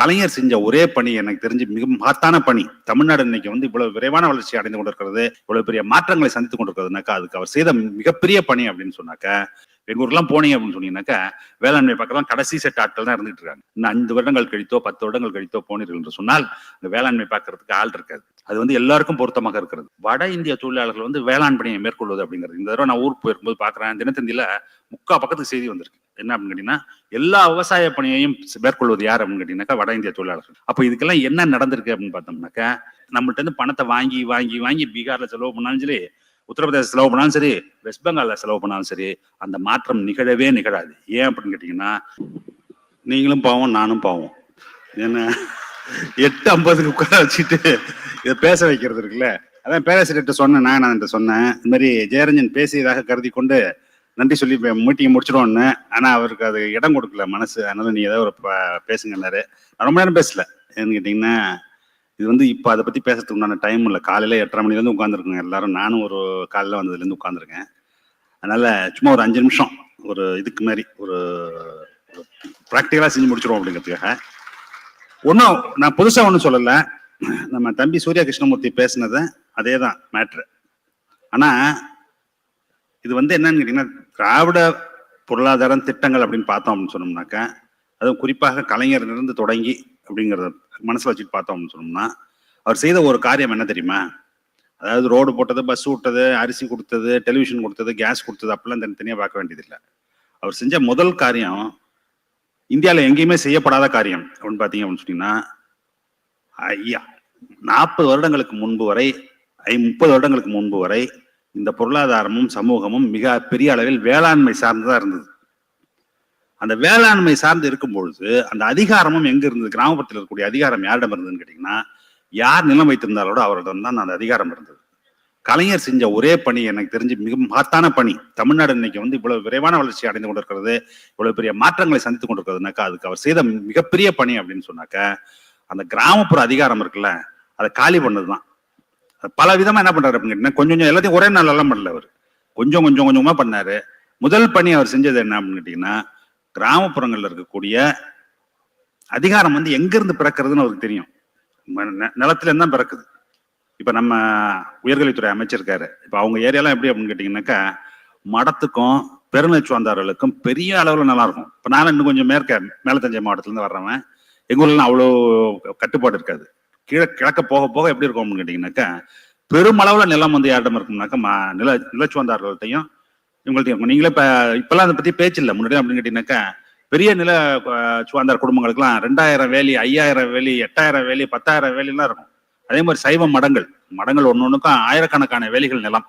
கலைஞர் செஞ்ச ஒரே பணி எனக்கு தெரிஞ்சு மிக மகத்தான பணி. தமிழ்நாடு இன்னைக்கு வந்து இவ்வளவு விரைவான வளர்ச்சி அடைந்து கொண்டிருக்கிறது இவ்வளவு பெரிய மாற்றங்களை சந்தித்து கொண்டிருக்கிறதுனாக்கா அதுக்கு அவர் செய்த மிகப்பெரிய பணி அப்படின்னு சொன்னாக்க எங்க ஊர்லாம் போனீங்க அப்படின்னு சொன்னீங்கன்னாக்கா வேளாண்மை பக்கம் கடைசி செட் ஆட்கள் தான் இருந்துட்டு இருக்காங்க. இன்னும் அஞ்சு வருடங்கள் கழித்தோ பத்து வருடங்கள் கழித்தோ போனீர்கள் என்று சொன்னால் இந்த வேளாண்மை பார்க்கறதுக்கு ஆள் இருக்காது. அது வந்து எல்லாருக்கும் பொருத்தமாக இருக்கிறது. வட இந்திய தொழிலாளர்கள் வந்து வேளாண் பணியை மேற்கொள்வது அப்படிங்கிறது. இந்த தடவை நான் ஊருக்கு போயிருக்கும்போது பாக்குறேன் தினத்தந்தியில முக்கா பக்கத்துக்கு செய்தி வந்திருக்கு. என்ன அப்படின்னு கேட்டீங்கன்னா எல்லா விவசாய பணியையும் மேற்கொள்வது யார் அப்படின்னு கேட்டீங்கன்னாக்கா வட இந்திய தொழிலாளர்கள். அப்போ இதுக்கெல்லாம் என்ன நடந்திருக்கு அப்படின்னு பார்த்தோம்னாக்கா நம்மள்ட்ட இருந்து பணத்தை வாங்கி வாங்கி வாங்கி பீகார்ல செலவு பண்ணாலும் சரி உத்தரப்பிரதேச செலவு பண்ணாலும் சரி வெஸ்ட் பெங்கால்ல செலவு பண்ணாலும் சரி அந்த மாற்றம் நிகழவே நிகழாது. ஏன் அப்படின்னு கேட்டீங்கன்னா நீங்களும் பாவம் நானும் பாவம். என்ன? எட்டு ஐம்பதுக்கு உட்கார வச்சுட்டு இதை பேச வைக்கிறது இருக்குல்ல? அதான் பேராசிரியர்கிட்ட சொன்னேன் நான் நான் சொன்னேன். இந்த மாதிரி ஜெயரஞ்சன் பேசியதாக கருதி கொண்டு நன்றி சொல்லி மீட்டிங் முடிச்சிடுவோன்னு ஆனா அவருக்கு அது இடம் கொடுக்கல மனசு. அதனால நீ ஏதாவது ஒரு ப- பேசுங்கன்னாரு நான் ரொம்ப நேரம் பேசல. ஏன்னு கேட்டீங்கன்னா இது வந்து இப்போ அதை பத்தி பேசுறதுக்கு உண்டான டைம் இல்லை. காலையில எட்டரை மணிலேருந்து உட்காந்துருக்குங்க எல்லாரும். நானும் ஒரு காலையில் வந்ததுலேருந்து உட்காந்துருக்கேன் அதனால சும்மா ஒரு அஞ்சு நிமிஷம். ஒரு இதுக்கு மாதிரி ஒரு ப்ராக்டிக்கலாக செஞ்சு முடிச்சிருவோம் அப்படிங்கிறதுக்காக. ஒன்றும் நான் புதுசாக ஒன்றும் சொல்லலை. நம்ம தம்பி சூர்யா கிருஷ்ணமூர்த்தி பேசினது அதே தான் மேட்ரு ஆனால் இது வந்து என்னன்னு கேட்டிங்கன்னா திராவிட பொருளாதாரம் திட்டங்கள் அப்படின்னு பார்த்தோம் அப்படின்னு சொன்னோம்னாக்கா அதுவும் குறிப்பாக கலைஞரிலிருந்து தொடங்கி அப்படிங்கிறத மனசில் வச்சுட்டு பார்த்தோம் அப்படின்னு சொன்னோம்னா அவர் செய்த ஒரு காரியம் என்ன தெரியுமா? அதாவது ரோடு போட்டது பஸ் விட்டது அரிசி கொடுத்தது டெலிவிஷன் கொடுத்தது கேஸ் கொடுத்தது அப்படிலாம் தனித்தனியாக பார்க்க வேண்டியதில்லை. அவர் செஞ்ச முதல் காரியம் இந்தியாவில் எங்கேயுமே செய்யப்படாத காரியம் அப்படின்னு பார்த்தீங்க அப்படின்னு சொன்னீங்கன்னா ஐயா நாற்பது வருடங்களுக்கு முன்பு வரை ஐ முப்பது வருடங்களுக்கு முன்பு வரை இந்த பொருளாதாரமும் சமூகமும் மிக பெரிய அளவில் வேளாண்மை சார்ந்ததாக இருந்தது. அந்த வேளாண்மை சார்ந்து இருக்கும் பொழுது அந்த அதிகாரமும் எங்க இருந்தது? கிராமப்புறத்தில் இருக்கக்கூடிய அதிகாரம் யாரிடம் இருந்ததுன்னு கேட்டீங்கன்னா யார் நிலம் வைத்திருந்தாலோட அவரிடம் தான் அந்த அதிகாரம் இருந்தது. கலைஞர் செஞ்ச ஒரே பணி எனக்கு தெரிஞ்சு மிக மகத்தான பணி. தமிழ்நாடு இன்னைக்கு வந்து இவ்வளவு விரைவான வளர்ச்சி அடைந்து கொண்டிருக்கிறது இவ்வளவு பெரிய மாற்றங்களை சந்தித்து கொண்டிருக்கிறதுனாக்கா அதுக்கு அவர் செய்த மிகப்பெரிய பணி அப்படின்னு சொன்னாக்கா அந்த கிராமப்புற அதிகாரம் இருக்குல்ல அதை காலி பண்ணதுதான். தான் பல விதமா என்ன பண்றாரு அப்படின்னு கொஞ்சம் கொஞ்சம் எல்லாத்தையும் ஒரே நாள் எல்லாம் பண்ணல அவர். கொஞ்சம் கொஞ்சம் கொஞ்சமா பண்ணாரு. முதல் பணி அவர் செஞ்சது என்ன அப்படின்னு கேட்டீங்கன்னா கிராமப்புறங்கள்ல இருக்கக்கூடிய அதிகாரம் வந்து எங்கிருந்து பிறக்கிறதுன்னு அவருக்கு தெரியும். ம- நிலத்துல தான் பிறக்குது. இப்ப நம்ம உயர்கல்வித்துறை அமைச்சிருக்காரு. இப்போ இப்ப அவங்க ஏரியாலாம் எப்படி அப்படின்னு கேட்டீங்கன்னாக்கா மடத்துக்கும் பெருநச்சுவந்தார்களுக்கும் பெரிய அளவில் நல்லா இருக்கும் இப்போ நான் இன்னும் கொஞ்சம் மேற்க மேலத்தஞ்சை மாவட்டத்துல இருந்து வர்றவன். எங்க அவ்வளோ கட்டுப்பாடு இருக்காது. கீழே கிழக்க போக போக எப்படி இருக்கும் அப்படின்னு கேட்டீங்கன்னாக்கா பெருமளவுல நிலம் வந்து யாரிடம் இருக்கும்னாக்கா நில நிலச்சுவந்தார்கள்ட்டையும் இவங்கள்ட்டையும் இருக்கும். நீங்களே இப்ப இப்பெல்லாம் அதை பத்தி பேச்சு இல்லை. முன்னாடி அப்படின்னு கேட்டீங்கன்னாக்கா பெரிய நில சுவாந்தார் குடும்பங்களுக்குலாம் ரெண்டாயிரம் வேலி ஐயாயிரம் வேலி எட்டாயிரம் வேலி பத்தாயிரம் வேலிலாம் இருக்கும். அதே மாதிரி சைவ மடங்கள். மடங்கள் ஒன்று ஒன்றுக்கும் ஆயிரக்கணக்கான வேலிகள் நிலம்.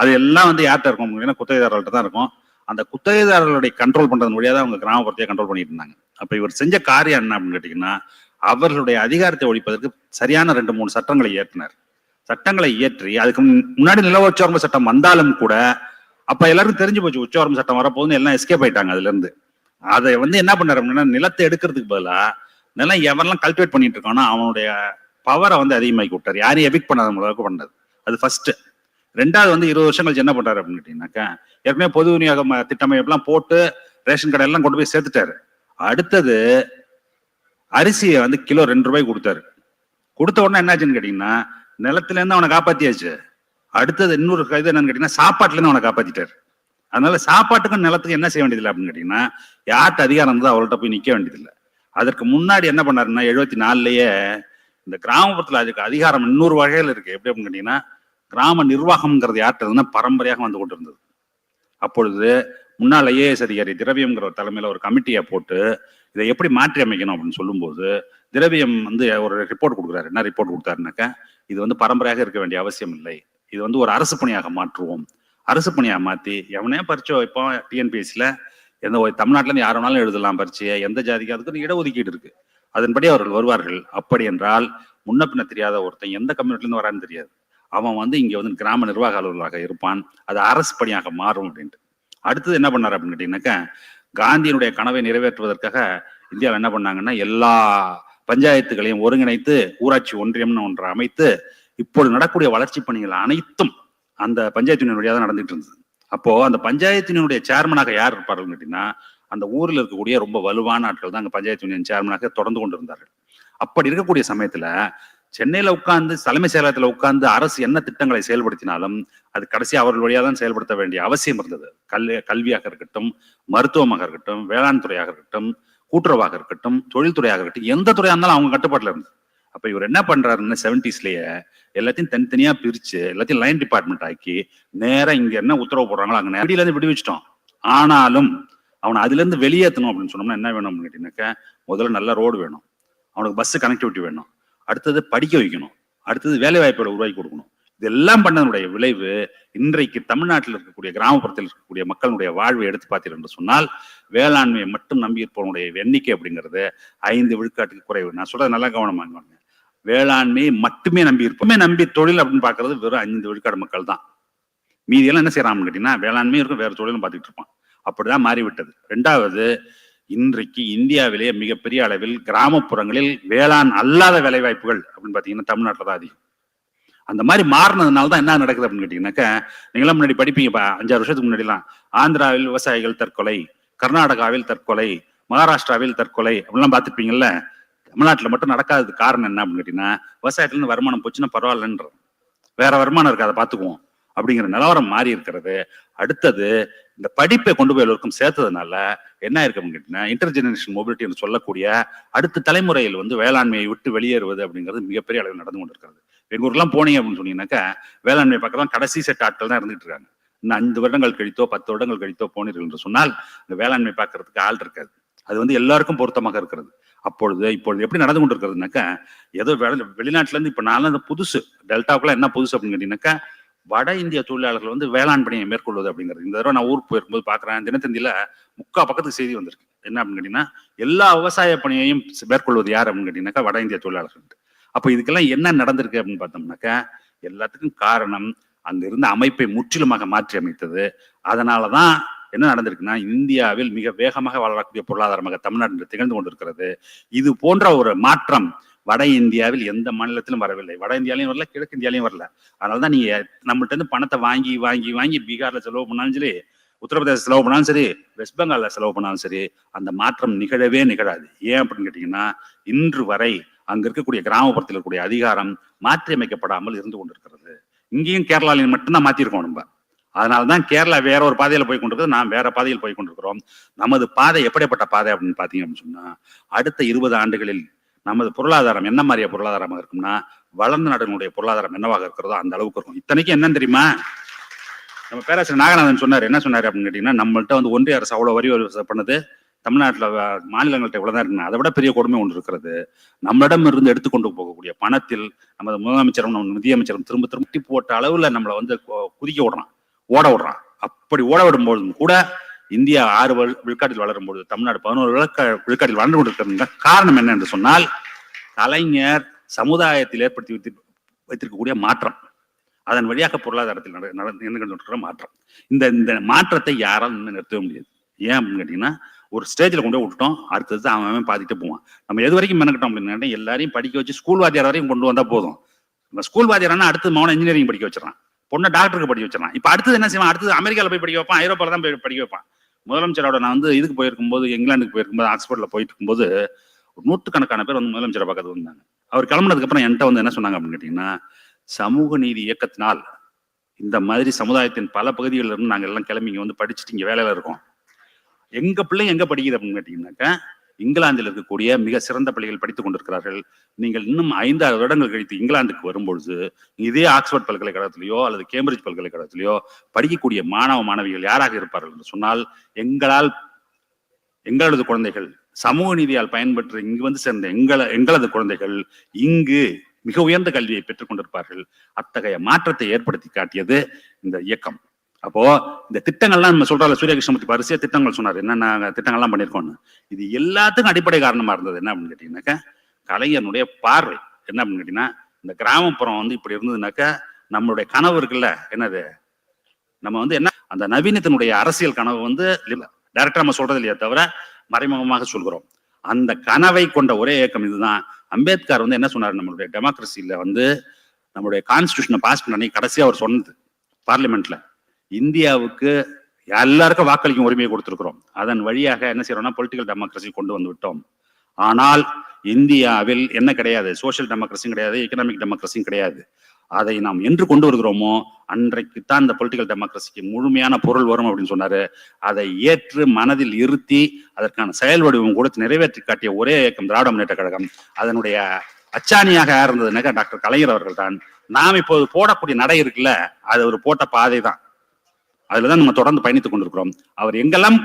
அது எல்லாம் வந்து யார்கிட்ட இருக்கும்? அப்படின்னா குத்தகைதாரர்கள்ட்ட தான் இருக்கும். அந்த குத்தகைதாரர்களுடைய கண்ட்ரோல் பண்றது மொழியாக தான் அவங்க கிராமப்புறத்தையே கண்ட்ரோல் பண்ணிட்டு இருந்தாங்க. அப்ப இவர் செஞ்ச காரியம் என்ன அப்படின்னு கேட்டீங்கன்னா அவர்களுடைய அதிகாரத்தை ஒழிப்பதற்கு சரியான ரெண்டு மூணு சட்டங்களை இயற்றினார். சட்டங்களை இயற்றி அதுக்கு முன்- முன்னாடி நில உச்சவரம்பு சட்டம் வந்தாலும் கூட அப்ப எல்லாருக்கும் தெரிஞ்சு போச்சு உச்சவரம்பு சட்டம் வரப்போகுதுன்னு எல்லாம் எஸ்கேப் ஆயிட்டாங்க அதுல இருந்து அதை வந்து என்ன பண்ணார் அப்படின்னா நிலத்தை எடுக்கிறதுக்கு பதிலாக நிலம் எவரெல்லாம் கல்டிவேட் பண்ணிட்டு இருக்கானோ அவனுடைய பவரை வந்து அதிகமாக்கி விட்டார். யாரையும் எபிக் பண்ணாத அளவுக்கு பண்ணது அது ஃபர்ஸ்ட் ரெண்டாவது வந்து இருபது வருஷம் கழிச்சு என்ன பண்றாரு அப்படின்னு கேட்டீங்கன்னாக்கா ஏற்கனவே பொது விநியோக ம- திட்டமைப்பெல்லாம் போட்டு ரேஷன் கடை எல்லாம் கொண்டு போய் சேர்த்துட்டாரு. அடுத்தது அரிசியை வந்து கிலோ ரெண்டு ரூபாய் கொடுத்தாரு. கொடுத்த உடனே என்னாச்சுன்னு கேட்டீங்கன்னா நிலத்துல இருந்து அவனை காப்பாத்தியாச்சு. அடுத்தது இன்னொரு இது என்னன்னு கேட்டீங்கன்னா சாப்பாட்டுல இருந்து அவனை காப்பாத்திட்டாரு. அதனால சாப்பாட்டுக்கும் நிலத்துக்கும் என்ன செய்ய வேண்டியதில்லை அப்படின்னு கேட்டீங்கன்னா யார்கிட்ட அதிகாரம் இருந்தால் அவர்கிட்ட போய் நிக்க வேண்டியதில்லை. அதற்கு முன்னாடி என்ன பண்ணாருன்னா எழுபத்தி நாலுலயே இந்த கிராமப்புறத்துல அதுக்கு அதிகாரம் இன்னொரு வகையில இருக்கு. எப்படி அப்படின்னு கேட்டீங்கன்னா கிராம நிர்வாகம்ங்கிறது யார்கிட்ட இருந்ததுன்னா பரம்பரையாக வந்து கொண்டு இருந்தது அப்பொழுது முன்னாள் ஐஏஎஸ் அதிகாரி திரவியம்ங்கிற ஒரு தலைமையில் ஒரு கமிட்டியை போட்டு இதை எப்படி மாற்றி அமைக்கணும் அப்படின்னு சொல்லும்போது திரவியம் வந்து ஒரு ரிப்போர்ட் கொடுக்குறாரு. என்ன ரிப்போர்ட் கொடுத்தாருனாக்கா இது வந்து பரம்பரையாக இருக்க வேண்டிய அவசியம் இல்லை. இது வந்து ஒரு அரசு பணியாக மாற்றுவோம். அரசு பணியாக மாற்றி எவனே பரிச்சை இப்போ டிஎன்பிஎஸ்சியில் எந்த ஒரு இருந்து யார் வேணாலும் எழுதலாம் பரீட்சையை எந்த ஜாதிக்கு அதுக்கு இடஒதுக்கீடு இருக்கு. அதன்படி அவர்கள் வருவார்கள். அப்படி என்றால் முன்ன பின்ன தெரியாத ஒருத்தன் எந்த கம்யூனிட்டிலேருந்து வரான்னு தெரியாது. அவன் வந்து இங்கே வந்து கிராம நிர்வாக அலுவலராக இருப்பான். அது அரசு பணியாக மாறும் அப்படின்ட்டு. அடுத்தது என்ன பண்ணாரு அப்படின்னு கேட்டீங்கன்னாக்கா காந்தியினுடைய கனவை நிறைவேற்றுவதற்காக இந்தியாவில் என்ன பண்ணாங்கன்னா எல்லா பஞ்சாயத்துகளையும் ஒருங்கிணைத்து ஊராட்சி ஒன்றியம்னு ஒன்றை அமைத்து இப்பொழுது நடக்கூடிய வளர்ச்சி பணிகள் அனைத்தும் அந்த பஞ்சாயத்து வழியாக தான் நடந்துட்டு இருந்தது. அப்போ அந்த பஞ்சாயத்தினுடைய சேர்மனாக யார் இருப்பார்கள் கேட்டீங்கன்னா அந்த ஊரில் இருக்கக்கூடிய ரொம்ப வலுவான ஆட்கள் தான் அங்கே பஞ்சாயத்து யூனியன் சேர்மனாக தொடர்ந்து கொண்டு இருந்தார்கள். அப்படி இருக்கக்கூடிய சமயத்துல சென்னையில உட்கார்ந்து தலைமை செயலகத்துல உட்கார்ந்து அரசு என்ன திட்டங்களை செயல்படுத்தினாலும் அது கடைசி அவர்கள் வழியாக தான் செயல்படுத்த வேண்டிய அவசியம் இருந்தது. கல்வி கல்வியாக இருக்கட்டும் மருத்துவமாக இருக்கட்டும் வேளாண் துறையாக இருக்கட்டும் கூட்டுறவாக இருக்கட்டும் தொழில்துறையாக இருக்கட்டும் எந்த துறையா இருந்தாலும் அவங்க கட்டுப்பாட்டில் இருந்தது. அப்ப இவர் என்ன பண்றாருன்னு செவன்டிஸ்லயே எல்லாத்தையும் தனித்தனியா பிரிச்சு எல்லாத்தையும் லைன் டிபார்ட்மெண்ட் ஆக்கி நேரா இங்க என்ன உத்தரவு போடுறாங்களோ அங்க நேரடியில இருந்து விடுவிச்சிட்டோம். ஆனாலும் அவனை அதுல இருந்து வெளியேற்றணும் அப்படின்னு சொன்னோம்னா என்ன வேணும் அப்படின்னு கேட்டீங்கன்னாக்க முதல்ல நல்ல ரோடு வேணும். அவனுக்கு பஸ் கனெக்டிவிட்டி வேணும். அடுத்தது படிக்க வைக்கணும். அடுத்தது வேலை வாய்ப்புகளை உருவாக்கி கொடுக்கணும். இதெல்லாம் பண்ணதனுடைய விளைவு இன்றைக்கு தமிழ்நாட்டில் இருக்கக்கூடிய கிராமப்புறத்தில் இருக்கக்கூடிய மக்களுடைய வாழ்வை எடுத்து பார்த்தீர்கள் என்று சொன்னால் வேளாண்மையை மட்டும் நம்பியிருப்பவனுடைய எண்ணிக்கை அப்படிங்கிறது ஐந்து விழுக்காட்டுக்கு குறைவு. நான் சொல்றது நல்லா கவனமாக வேளாண்மையை மட்டுமே நம்பி இருப்போமே நம்பி தொழில் அப்படின்னு பார்க்கறது வெறும் ஐந்து விழுக்காடு மக்கள் தான். மீதியெல்லாம் என்ன செய்யறாங்கன்னு கேட்டீங்கன்னா வேளாண்மையும் இருக்கும் வேற தொழிலும் பார்த்துட்டு இருப்பான். அப்படிதான் மாறிவிட்டது. ரெண்டாவது இன்றைக்கு இந்தியாவிலேயே மிகப்பெரிய அளவில் கிராமப்புறங்களில் வேளாண் அல்லாத வேலைவாய்ப்புகள் அப்படின்னு பாத்தீங்கன்னா தமிழ்நாட்டில் தான் அதிகம். அந்த மாதிரி மாறினதுனால தான் என்ன நடக்குது அப்படின்னு கேட்டிங்கனாக்கா நீங்களாம் முன்னாடி படிப்பீங்கப்பா அஞ்சாறு வருஷத்துக்கு முன்னாடிலாம். ஆந்திராவில் விவசாயிகள் தற்கொலை கர்நாடகாவில் தற்கொலை மகாராஷ்டிராவில் தற்கொலை அப்படிலாம் பார்த்துருப்பீங்கல்ல தமிழ்நாட்டில் மட்டும் நடக்காதது காரணம் என்ன அப்படின்னு கேட்டீங்கன்னா விவசாயத்துலேருந்து வருமானம் போச்சுன்னா பரவாயில்லன்ற வேற வருமானம் இருக்கு அதை பார்த்துக்குவோம். அப்படிங்கிற நிலவரம் மாறி இருக்கிறது. அடுத்தது இந்த படிப்பை கொண்டு போய் எல்லோருக்கும் சேர்த்ததுனால என்ன இருக்கு அப்படின்னு கேட்டீங்கன்னா இன்டர் ஜெனரேஷன் மொபிலிட்டி என்று சொல்லக்கூடிய அடுத்த தலைமுறையில் வந்து வேளாண்மையை விட்டு வெளியேறுவது அப்படிங்கிறது மிகப்பெரிய அளவில் நடந்து கொண்டிருக்கிறது. எங்க ஊர்லாம் போனீங்க அப்படின்னு சொன்னீங்கன்னாக்கா வேளாண்மை பக்கம் கடைசி செட் ஆட்கள் தான் இருந்துட்டு இருக்காங்க. இன்னும் அஞ்சு வருடங்கள் கழித்தோ பத்து வருடங்கள் கழித்தோ போனீர்கள் என்று சொன்னால் இந்த வேளாண்மை பார்க்கறதுக்கு ஆள் இருக்காது. அது வந்து எல்லாருக்கும் பொருத்தமாக இருக்கிறது. அப்பொழுது இப்பொழுது எப்படி நடந்து கொண்டிருக்கிறதுனாக்கா ஏதோ வெளிநாட்டுல இருந்து இப்ப நான் அந்த புதுசு. டெல்டாவுக்குலாம் என்ன புதுசு அப்படின்னு கேட்டீங்கன்னாக்கா வட இந்திய தொழிலாளர்கள் வந்து வேளாண் பணியை மேற்கொள்வது அப்படிங்கிறது. இந்த தடவை நான் ஊருக்கு போயிருக்கும்போது பாக்குறேன் தினத்தந்தியில முக்கா பக்கத்துக்கு செய்தி வந்திருக்கு. என்ன அப்படின்னு கேட்டிங்கன்னா எல்லா விவசாய பணியையும் மேற்கொள்வது யார் அப்படின்னு கேட்டிங்கனாக்கா வட இந்திய தொழிலாளர்கள் அப்ப இதுக்கெல்லாம் என்ன நடந்திருக்கு அப்படின்னு பார்த்தோம்னாக்கா எல்லாத்துக்கும் காரணம் அங்க இருந்த அமைப்பை முற்றிலுமாக மாற்றி அமைத்தது. அதனாலதான் என்ன நடந்திருக்குன்னா இந்தியாவில் மிக வேகமாக வளரக்கூடிய பொருளாதாரமாக தமிழ்நாடு திகழ்ந்து கொண்டிருக்கிறது. இது போன்ற ஒரு மாற்றம் வட இந்தியாவில் எந்த மாநிலத்திலும் வரவில்லை. வட இந்தியாலையும் வரல கிழக்கு இந்தியாலையும் வரல. அதனாலதான் நீங்க நம்மள்ட்ட இருந்து பணத்தை வாங்கி வாங்கி வாங்கி பீகார்ல செலவு பண்ணாலும் சரி உத்தரப்பிரதேச செலவு பண்ணாலும் சரி வெஸ்ட் பெங்கால்ல செலவு பண்ணாலும் சரி அந்த மாற்றம் நிகழவே நிகழாது. ஏன் அப்படின்னு கேட்டீங்கன்னா இன்று வரை அங்க இருக்கக்கூடிய கிராமப்புறத்தில் இருக்கக்கூடிய அதிகாரம் மாற்றியமைக்கப்படாமல் இருந்து கொண்டிருக்கிறது. இங்கேயும் கேரளாலையும் மட்டும்தான் மாத்திருக்கோம் நம்ம. அதனாலதான் கேரளா வேற ஒரு பாதையில போய் கொண்டிருக்கிறது நான் வேற பாதையில் போய் கொண்டிருக்கிறோம். நமது பாதை எப்படிப்பட்ட பாதை அப்படின்னு பாத்தீங்க அப்படின்னு சொன்னா அடுத்த இருபது ஆண்டுகளில் நமது பொருளாதாரம் என்ன மாதிரிய பொருளாதாரமாக இருக்கும்னா வளர்ந்த நாடுகளுடைய பொருளாதாரம் என்னவாக இருக்கிறதோ அந்த அளவுக்கு இருக்கும். இத்தனைக்கும் என்னன்னு தெரியுமா? நம்ம பேராசிரியர் நாகநாதன் சொன்னார். என்ன சொன்னாரு அப்படின்னு கேட்டீங்கன்னா நம்மள்ட்ட வந்து ஒன்றிய அரசு அவ்வளவு வரி பண்ணது பண்ணுது தமிழ்நாட்டுல வ- மாநிலங்கள்ட்ட இவ்வளவுதான் இருக்குங்க அதை விட பெரிய கொடுமை ஒன்று இருக்கிறது. நம்மளிடம் இருந்து எடுத்துக்கொண்டு போகக்கூடிய பணத்தில் நமது முதலமைச்சரும் நம்ம நிதியமைச்சரும் திரும்ப திரும்ப போட்ட அளவுல நம்மளை வந்து குதிக்க விடுறான். ஓட விடுறான். அப்படி ஓட விடும்பொழுதும் கூட இந்தியா ஆறு விழுக்காட்டில் வளரும் பொழுது தமிழ்நாடு பதினோரு விழுக்க விழுக்காட்டில் வளர்ந்து கொண்டிருக்கிறது காரணம் என்ன என்று சொன்னால் கலைஞர் சமுதாயத்தில் ஏற்படுத்தி வைத்து வைத்திருக்கக்கூடிய மாற்றம். அதன் வழியாக பொருளாதாரத்தில் நடந்து மாற்றம். இந்த இந்த மாற்றத்தை யாராலும் இன்னும் நிறுத்தவே முடியாது. ஏன் அப்படின்னு கேட்டீங்கன்னா ஒரு ஸ்டேஜில் கொண்டு போய் விட்டுட்டோம் அடுத்தது அவன் அவன் பார்த்துட்டு போவான். நம்ம எது வரைக்கும் மெனக்கிட்டோம் அப்படின்னு எல்லாரையும் படிக்க வச்சு ஸ்கூல் வாத்தியார் வரையும் கொண்டு வந்தால் போதும். நம்ம ஸ்கூல் வாத்தியாரானா அடுத்து மௌன இன்ஜினியரிங் படிக்க வச்சிடறான். பொண்ணை டாக்டருக்கு படிக்க வச்சிடலாம். இப்போ அடுத்தது என்ன செய்வான்? அடுத்தது அமெரிக்காவில் போய் படிக்க வைப்பான். ஐரோப்பாவில் தான் போய் படிக்க வைப்பான். முதலமைச்சரோட நான் வந்து இதுக்கு போயிருக்கும்போது இங்கிலாந்துக்கு போயிருக்கும்போது ஆக்ஸ்போர்ட்ல போயிட்டு இருக்கும்போது ஒரு நூற்றுக்கணக்கான பேர் வந்து முதலமைச்சரை பார்க்கறது வந்தாங்க. அவர் கிளம்புனதுக்கப்புறம் என்கிட்ட வந்து என்ன சொன்னாங்க அப்படின்னு கேட்டிங்கன்னா சமூக நீதி இயக்கத்தினால் இந்த மாதிரி சமுதாயத்தின் பல பகுதிகளில் இருந்து நாங்கள் எல்லாம் கிளம்பி இங்கே வந்து படிச்சுட்டு இங்கே வேலையில் இருக்கோம். எங்கள் பிள்ளைங்க எங்கே படிக்குது? அப்படின்னு கேட்டிங்கன்னாக்கா இங்கிலாந்தில் இருக்கக்கூடிய மிக சிறந்த பள்ளிகள் படித்துக் கொண்டிருக்கிறார்கள். நீங்கள் இன்னும் ஐந்தாறு வருடங்கள் கழித்து இங்கிலாந்துக்கு வரும்பொழுது இதே ஆக்ஸ்போர்ட் பல்கலைக்கழகத்திலேயோ அல்லது கேம்பிரிட்ஜ் பல்கலைக்கழகத்திலேயோ படிக்கக்கூடிய மாணவ மாணவிகள் யாராக இருப்பார்கள் என்று சொன்னால் எங்களால் எங்களது குழந்தைகள் சமூக நீதியால் பயன்பெற்று இங்கு வந்து சேர்ந்த எங்கள எங்களது குழந்தைகள் இங்கு மிக உயர்ந்த கல்வியை பெற்றுக் கொண்டிருப்பார்கள். அத்தகைய மாற்றத்தை ஏற்படுத்தி காட்டியது இந்த இயக்கம். அப்போ இந்த திட்டங்கள்லாம் நம்ம சொல்றோம்ல சூரிய கிருஷ்ணமூர்த்தி திட்டங்கள் சொன்னார். என்னென்ன திட்டங்கள்லாம் பண்ணியிருக்கோம்னு. இது எல்லாத்துக்கும் அடிப்படை காரணமா இருந்தது. என்ன அப்படின்னு கேட்டீங்கன்னாக்கா கலைஞனுடைய பார்வை. என்ன அப்படின்னு கேட்டீங்கன்னா இந்த கிராமப்புறம் வந்து இப்படி இருந்ததுனாக்கா நம்மளுடைய கனவு இருக்குல்ல என்னது? நம்ம வந்து என்ன அந்த நவீனத்தினுடைய அரசியல் கனவு வந்து டைரக்டா நம்ம சொல்றது இல்லையா தவிர மறைமுகமாக சொல்கிறோம். அந்த கனவை கொண்ட ஒரே இயக்கம் இதுதான். அம்பேத்கர் வந்து என்ன சொன்னார்? நம்மளுடைய டெமோக்ரஸியில வந்து நம்மளுடைய கான்ஸ்டியூஷனை பாஸ் பண்ணி கடைசியாக அவர் சொன்னது பார்லிமெண்ட்ல இந்தியாவுக்கு எல்லாருக்கும் வாக்களிக்கும் உரிமையை கொடுத்திருக்கிறோம். அதன் வழியாக என்ன செய்யறோம்னா பொலிட்டிக்கல் டெமோக்ரஸி கொண்டு வந்து விட்டோம் ஆனால் இந்தியாவில் என்ன கிடையாது? சோஷியல் டெமோக்ரஸியும் கிடையாது எக்கனாமிக் டெமோக்ரஸியும் கிடையாது. அதை நாம் என்று கொண்டு வருகிறோமோ அன்றைக்கு தான் இந்த பொலிட்டிக்கல் டெமோக்ரஸிக்கு முழுமையான பொருள் வரும் அப்படின்னு சொன்னாரு. அதை ஏற்று மனதில் இருத்தி அதற்கான செயல் வடிவம் கொடுத்து நிறைவேற்றி காட்டிய ஒரே இயக்கம் திராவிட முன்னேற்ற கழகம். அதனுடைய அச்சாணியாக யார் இருந்ததுனாக்கா டாக்டர் கலைஞர் அவர்கள் தான். நாம் இப்போது போடக்கூடிய நடை இருக்குல்ல அது ஒரு போட்ட பாதை தான். அதுலதான் நம்ம தொடர்ந்து பயணித்துக் கொண்டிருக்கிறோம். அவர் எங்கெல்லாம்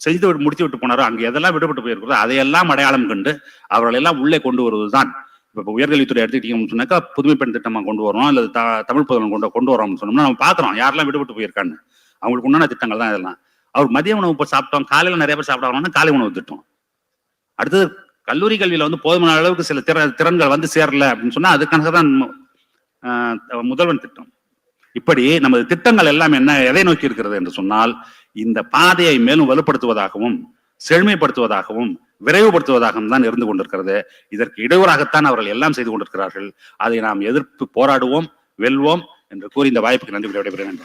செய்து விட்டு முடித்து விட்டு போனாரோ அங்கே எதெல்லாம் விடுபட்டு போயிருக்கிறதோ அதையெல்லாம் அடையாளம் கண்டு அவர்களெல்லாம் உள்ளே கொண்டு வருவதுதான். இப்போ உயர்கல்வித்துறை எடுத்துக்கிட்டீங்கன்னு சொன்னாக்கா புதுமை பெண் திட்டமாக கொண்டு வரோம் அல்லது த- தமிழ் புதல்வன் கொண்டு கொண்டு வரோம்னு சொன்னோம்னா நம்ம பார்க்குறோம் யாரெல்லாம் விடுபட்டு போயிருக்கான்னு. அவங்களுக்கு உண்டான திட்டங்கள் தான் இதெல்லாம். அவர் மதிய உணவு இப்போ சாப்பிட்டோம் காலையில் நிறைய பேர் சாப்பிடாங்கன்னா காலை உணவு திட்டம். அடுத்தது கல்லூரி கல்வியில் வந்து போதுமான அளவுக்கு சில திற திறன்கள் வந்து சேரல அப்படின்னு சொன்னால் அதுக்காக தான் முதல்வன் திட்டம். இப்படி நமது திட்டங்கள் எல்லாம் என்ன எதை நோக்கி இருக்கிறது என்று சொன்னால் இந்த பாதையை மேலும் வலுப்படுத்துவதாகவும் செழுமைப்படுத்துவதாகவும் விரைவுபடுத்துவதாகவும் தான் இருந்து கொண்டிருக்கிறது. இதற்கு இடையூறாகத்தான் அவர்கள் எல்லாம் செய்து கொண்டிருக்கிறார்கள். அதை நாம் எதிர்த்து போராடுவோம் வெல்வோம் என்று கூறி இந்த வாய்ப்புக்கு நன்றி விடைபெறுகிறேன்